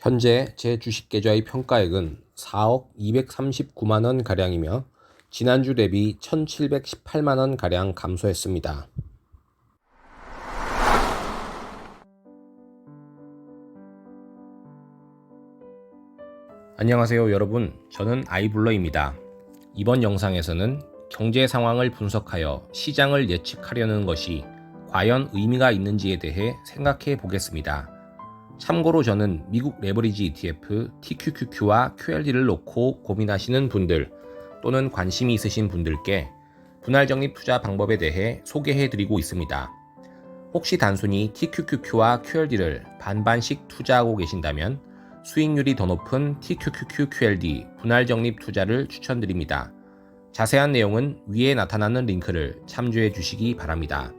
현재 제 주식 계좌의 평가액은 4억 239만 원 가량이며 지난주 대비 1,718만 원 가량 감소했습니다. 안녕하세요 여러분 저는 아이블러입니다. 이번 영상에서는 경제 상황을 분석하여 시장을 예측하려는 것이 과연 의미가 있는지에 대해 생각해 보겠습니다. 참고로 저는 미국 레버리지 ETF TQQQ와 QLD를 놓고 고민하시는 분들 또는 관심이 있으신 분들께 분할 적립 투자 방법에 대해 소개해 드리고 있습니다. 혹시 단순히 TQQQ와 QLD를 반반씩 투자하고 계신다면 수익률이 더 높은 TQQQ QLD 분할 적립 투자를 추천드립니다. 자세한 내용은 위에 나타나는 링크를 참조해 주시기 바랍니다.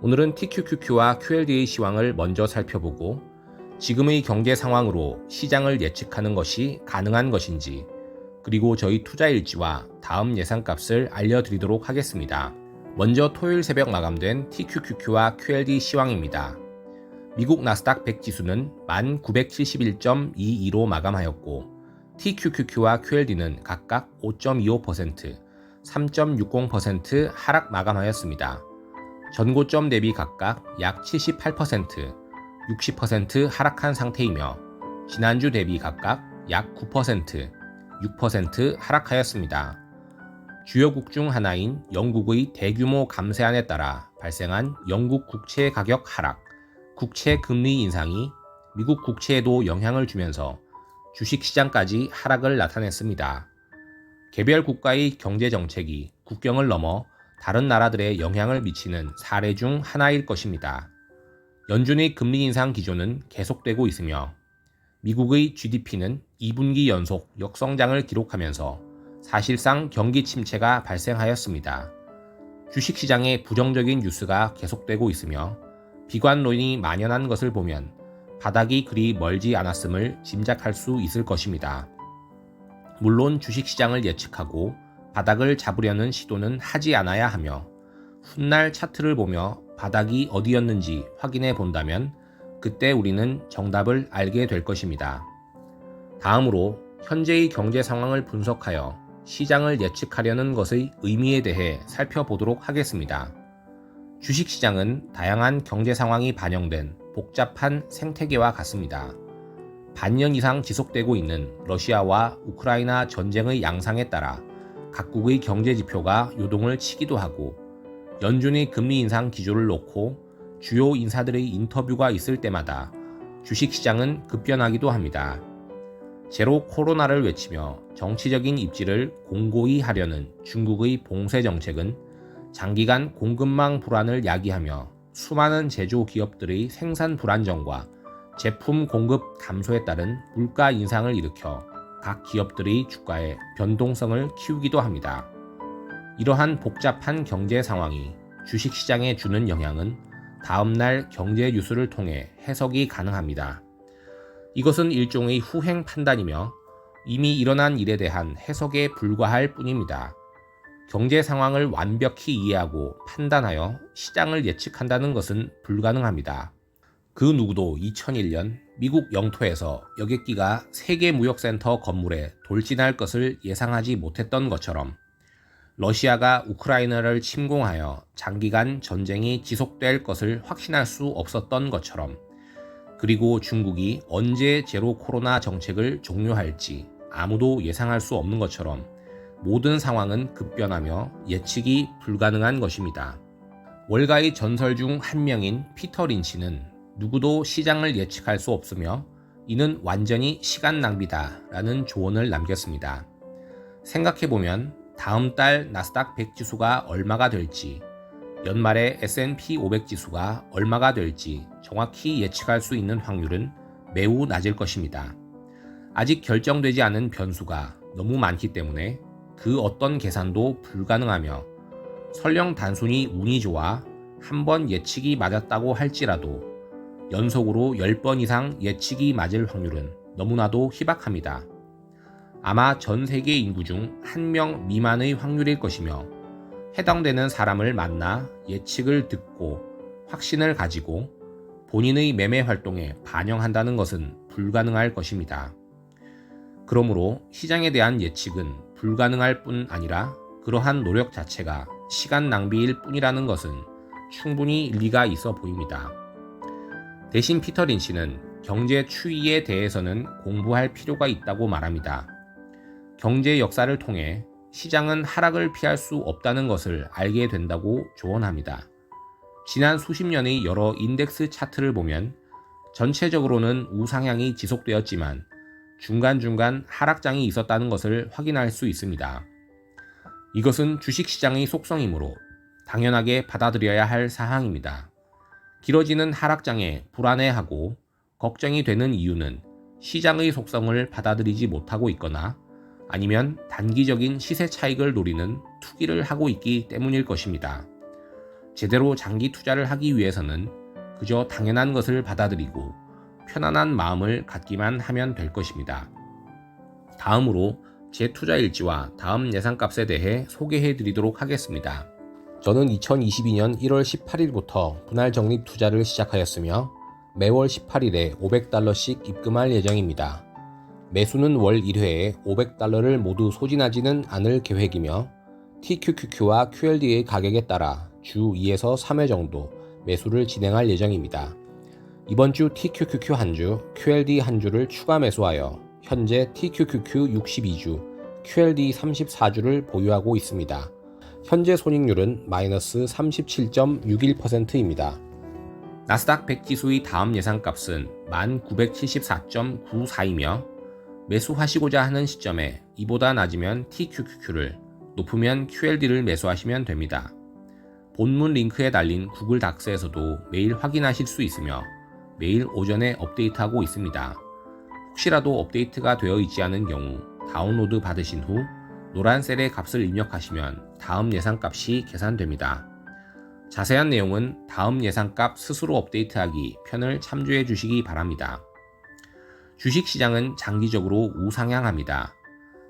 오늘은 TQQQ와 QLD의 시황을 먼저 살펴보고 지금의 경제 상황으로 시장을 예측하는 것이 가능한 것인지 그리고 저희 투자 일지와 다음 예상값을 알려드리도록 하겠습니다. 먼저 토요일 새벽 마감된 TQQQ와 QLD 시황입니다. 미국 나스닥 100 지수는 1971.22로 마감하였고 TQQQ와 QLD는 각각 5.25%, 3.60% 하락 마감하였습니다. 전고점 대비 각각 약 78%, 60% 하락한 상태이며 지난주 대비 각각 약 9%, 6% 하락하였습니다. 주요국 중 하나인 영국의 대규모 감세안에 따라 발생한 영국 국채 가격 하락, 국채 금리 인상이 미국 국채에도 영향을 주면서 주식 시장까지 하락을 나타냈습니다. 개별 국가의 경제 정책이 국경을 넘어 다른 나라들에 영향을 미치는 사례 중 하나일 것입니다. 연준의 금리 인상 기조는 계속되고 있으며 미국의 GDP는 2분기 연속 역성장을 기록하면서 사실상 경기 침체가 발생하였습니다. 주식시장에 부정적인 뉴스가 계속되고 있으며 비관론이 만연한 것을 보면 바닥이 그리 멀지 않았음을 짐작할 수 있을 것입니다. 물론 주식시장을 예측하고 바닥을 잡으려는 시도는 하지 않아야 하며 훗날 차트를 보며 바닥이 어디였는지 확인해 본다면 그때 우리는 정답을 알게 될 것입니다. 다음으로 현재의 경제 상황을 분석하여 시장을 예측하려는 것의 의미에 대해 살펴보도록 하겠습니다. 주식시장은 다양한 경제 상황이 반영된 복잡한 생태계와 같습니다. 반년 이상 지속되고 있는 러시아와 우크라이나 전쟁의 양상에 따라 각국의 경제 지표가 요동을 치기도 하고 연준의 금리 인상 기조를 놓고 주요 인사들의 인터뷰가 있을 때마다 주식시장은 급변하기도 합니다. 제로 코로나를 외치며 정치적인 입지를 공고히 하려는 중국의 봉쇄 정책은 장기간 공급망 불안을 야기하며 수많은 제조 기업들의 생산 불안정과 제품 공급 감소에 따른 물가 인상을 일으켜 각 기업들의 주가의 변동성을 키우기도 합니다. 이러한 복잡한 경제 상황이 주식 시장에 주는 영향은 다음날 경제 뉴스를 통해 해석이 가능합니다. 이것은 일종의 후행 판단이며 이미 일어난 일에 대한 해석에 불과할 뿐입니다. 경제 상황을 완벽히 이해하고 판단하여 시장을 예측한다는 것은 불가능합니다. 그 누구도 2001년 미국 영토에서 여객기가 세계무역센터 건물에 돌진할 것을 예상하지 못했던 것처럼 러시아가 우크라이나를 침공하여 장기간 전쟁이 지속될 것을 확신할 수 없었던 것처럼 그리고 중국이 언제 제로 코로나 정책을 종료할지 아무도 예상할 수 없는 것처럼 모든 상황은 급변하며 예측이 불가능한 것입니다. 월가의 전설 중 한 명인 피터 린치는 누구도 시장을 예측할 수 없으며 이는 완전히 시간 낭비다 라는 조언을 남겼습니다. 생각해보면 다음 달 나스닥 100 지수가 얼마가 될지, 연말에 S&P 500 지수가 얼마가 될지 정확히 예측할 수 있는 확률은 매우 낮을 것입니다. 아직 결정되지 않은 변수가 너무 많기 때문에 그 어떤 계산도 불가능하며 설령 단순히 운이 좋아 한 번 예측이 맞았다고 할지라도 연속으로 10번 이상 예측이 맞을 확률은 너무나도 희박합니다. 아마 전 세계 인구 중 한 명 미만의 확률일 것이며 해당되는 사람을 만나 예측을 듣고 확신을 가지고 본인의 매매 활동에 반영한다는 것은 불가능할 것입니다. 그러므로 시장에 대한 예측은 불가능할 뿐 아니라 그러한 노력 자체가 시간 낭비일 뿐이라는 것은 충분히 일리가 있어 보입니다. 대신 피터 린치는 경제 추이에 대해서는 공부할 필요가 있다고 말합니다. 경제 역사를 통해 시장은 하락을 피할 수 없다는 것을 알게 된다고 조언합니다. 지난 수십 년의 여러 인덱스 차트를 보면 전체적으로는 우상향이 지속되었지만 중간중간 하락장이 있었다는 것을 확인할 수 있습니다. 이것은 주식시장의 속성이므로 당연하게 받아들여야 할 사항입니다. 길어지는 하락장에 불안해하고 걱정이 되는 이유는 시장의 속성을 받아들이지 못하고 있거나 아니면 단기적인 시세 차익을 노리는 투기를 하고 있기 때문일 것입니다. 제대로 장기 투자를 하기 위해서는 그저 당연한 것을 받아들이고 편안한 마음을 갖기만 하면 될 것입니다. 다음으로 제 투자 일지와 다음 예상값에 대해 소개해 드리도록 하겠습니다. 저는 2022년 1월 18일부터 분할 적립 투자를 시작하였으며 매월 18일에 500달러씩 입금할 예정입니다. 매수는 월 1회에 500달러를 모두 소진하지는 않을 계획이며 TQQQ와 QLD의 가격에 따라 주 2에서 3회 정도 매수를 진행할 예정입니다. 이번 주 TQQQ 한 주, QLD 한 주를 추가 매수하여 현재 TQQQ 62주, QLD 34주를 보유하고 있습니다. 현재 손익률은 마이너스 37.61%입니다. 나스닥 100 지수의 다음 예상값은 1974.94이며 매수하시고자 하는 시점에 이보다 낮으면 TQQQ를 높으면 QLD를 매수하시면 됩니다. 본문 링크에 달린 구글 닥스에서도 매일 확인하실 수 있으며 매일 오전에 업데이트하고 있습니다. 혹시라도 업데이트가 되어 있지 않은 경우 다운로드 받으신 후 노란 셀의 값을 입력하시면 다음 예상값이 계산됩니다. 자세한 내용은 다음 예상값 스스로 업데이트하기 편을 참조해 주시기 바랍니다. 주식시장은 장기적으로 우상향합니다.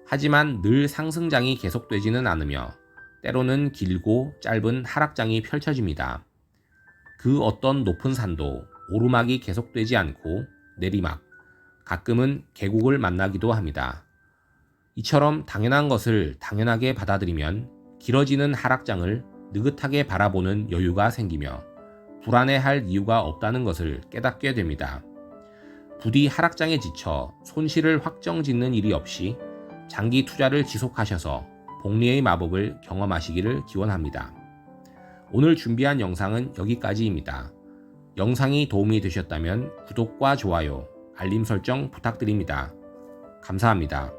하지만 늘 상승장이 계속되지는 않으며 때로는 길고 짧은 하락장이 펼쳐집니다. 그 어떤 높은 산도 오르막이 계속되지 않고 내리막, 가끔은 계곡을 만나기도 합니다. 이처럼 당연한 것을 당연하게 받아들이면 길어지는 하락장을 느긋하게 바라보는 여유가 생기며 불안해할 이유가 없다는 것을 깨닫게 됩니다. 부디 하락장에 지쳐 손실을 확정 짓는 일이 없이 장기 투자를 지속하셔서 복리의 마법을 경험하시기를 기원합니다. 오늘 준비한 영상은 여기까지입니다. 영상이 도움이 되셨다면 구독과 좋아요, 알림 설정 부탁드립니다. 감사합니다.